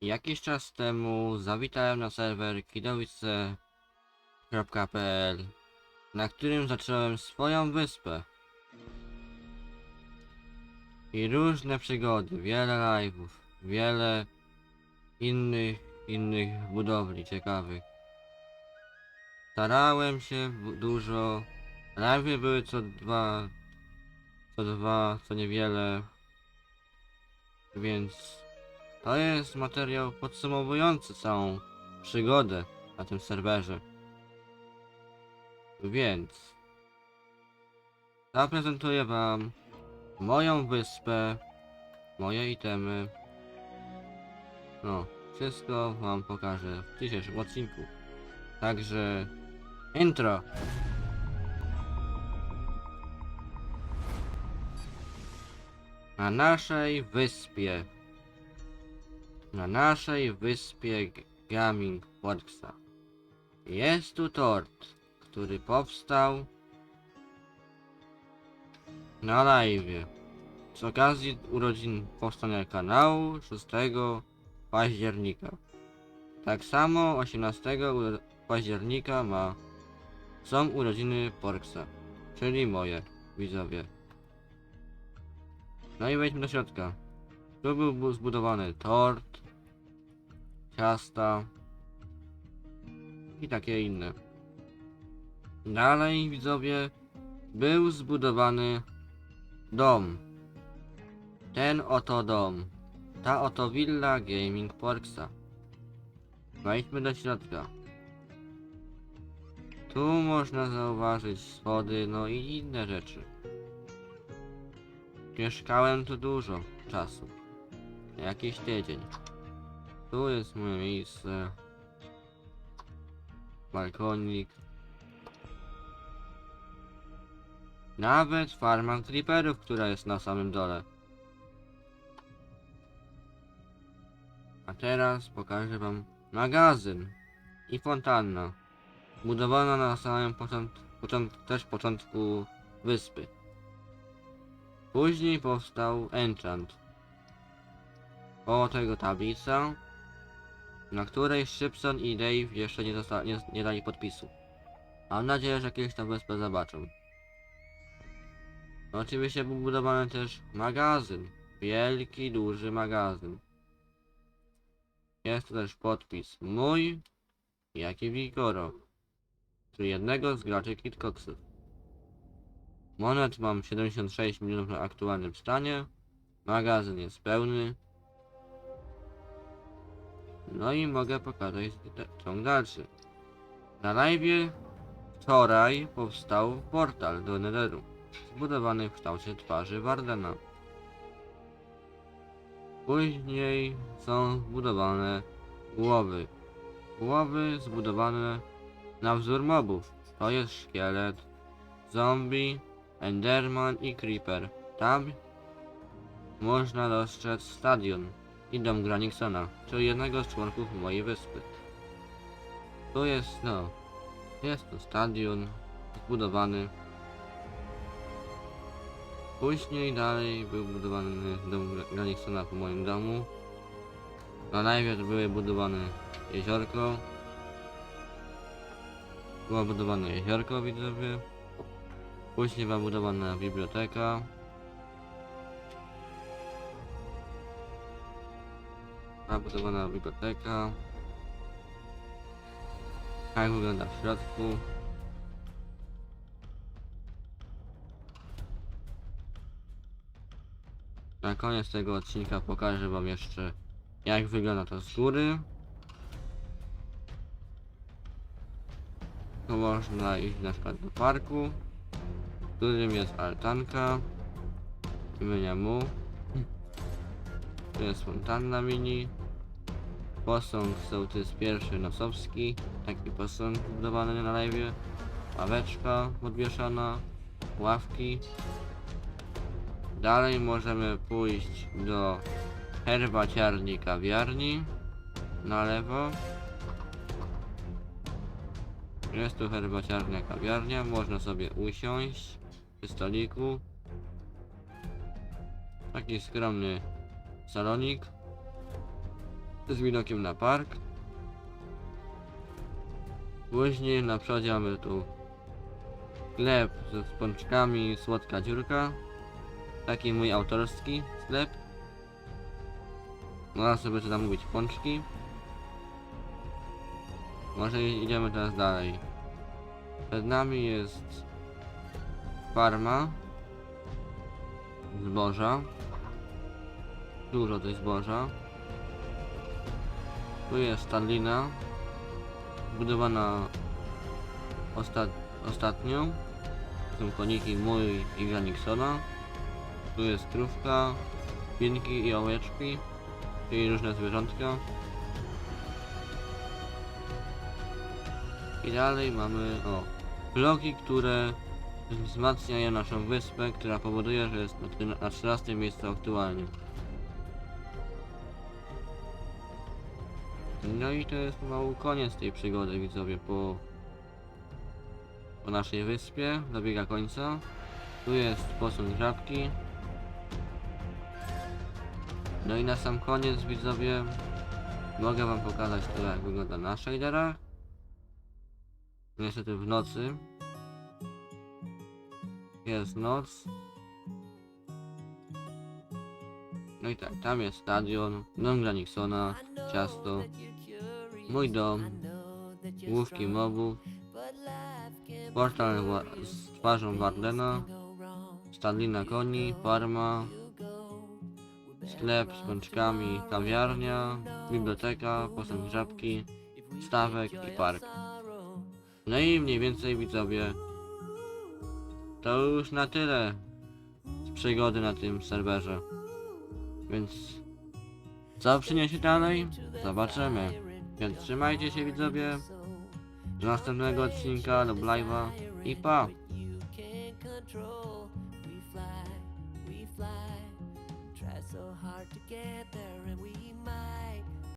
Jakiś czas temu zawitałem na serwer kidowice.pl, na którym zacząłem swoją wyspę. I różne przygody, wiele live'ów, wiele innych, innych budowli ciekawych. Starałem się dużo, live'y były co dwa, co dwa, co niewiele, więc to jest materiał podsumowujący całą przygodę na tym serwerze. Więc zaprezentuję wam moją wyspę, moje itemy. No, wszystko wam pokażę w dzisiejszym odcinku. Także intro. Na naszej wyspie na naszej wyspie Gaming Worksa. Jest tu tort, który powstał na live z okazji urodzin powstania kanału 6 października. Tak samo 18 uro- października ma są urodziny Porksa, czyli moje widzowie. No i wejdźmy do środka. Tu był bu- zbudowany tort, ciasta i takie inne. Dalej, widzowie, był zbudowany dom. Ten oto dom. Ta oto willa Gaming Porksa. Wejdźmy do środka. Tu można zauważyć schody, no i inne rzeczy. Mieszkałem tu dużo czasu. Jakiś tydzień. Tu jest moje miejsce. Balkonik. Nawet farma creeperów, która jest na samym dole. A teraz pokażę wam magazyn i fontanna. Budowana na samym początku, począt, też początku wyspy. Później powstał enchant. Koło tego tablica, na której Szybson i Dave jeszcze nie, nie, nie dali podpisu. Mam nadzieję, że kiedyś tę wyspę zobaczą. Oczywiście był budowany też magazyn. Wielki, duży magazyn. Jest tu też podpis mój, jak i Wigoro, jednego z graczy Kitcoxów. Monet mam 76 milionów na aktualnym stanie. Magazyn jest pełny. No i mogę pokazać ciąg dalszy. Na live wczoraj powstał portal do Netheru, zbudowany w kształcie twarzy Wardena. Później są zbudowane głowy. Głowy zbudowane na wzór mobów. To jest szkielet, zombie, enderman i creeper. Tam można dostrzec stadion i dom Graniksona, czyli jednego z członków mojej wyspy. Tu jest, no, jest to stadion zbudowany. Później dalej był budowany dom Gra- Graniksona po moim domu. Na najpierw były budowane jeziorko. Było budowane jeziorko, widzowie. Później była budowana biblioteka. Była budowana biblioteka. Jak wygląda w środku. Na koniec tego odcinka pokażę wam jeszcze jak wygląda to z góry. Tu można iść na przykład do parku, w którym jest altanka imienia mu. Tu jest fontanna mini. Posąg sołtys pierwszy nosowski, taki posąg budowany na live. Ławeczka podwieszana, ławki. Dalej możemy pójść do herbaciarni kawiarni na lewo. Jest tu herbaciarnia kawiarnia, można sobie usiąść przy stoliku. Taki skromny salonik. Z widokiem na park. Później na przodzie mamy tu sklep ze pączkami Słodka Dziurka. Taki mój autorski sklep. Można sobie tu zamówić pączki. Może idziemy teraz dalej. Przed nami jest farma zboża. Dużo tej zboża. Tu jest stadlina zbudowana ostat ostatnio. Są koniki mój i Graniksona. Tu jest trówka, pinki i ołeczki, czyli różne zwierzątka. I dalej mamy o bloki, które wzmacniają naszą wyspę, która powoduje, że jest na 13 miejscu aktualnie. No i to jest mały koniec tej przygody widzowie po, po naszej wyspie, dobiega końca. Tu jest posąg żabki. No i na sam koniec widzowie mogę wam pokazać to jak wygląda na shaderach. Niestety w nocy. Jest noc. No i tak, tam jest stadion, dom Graniksona, ciasto, mój dom, główki mobów, portal z twarzą Wardena, stadlina koni, farma, sklep z pączkami, kawiarnia, biblioteka, posąg żabki, stawek i park. No i mniej więcej widzowie, to już na tyle z przygody na tym serwerze. Więc co przyniesie dalej? Zobaczymy. Więc trzymajcie się widzowie. Do następnego odcinka, do live'a i pa!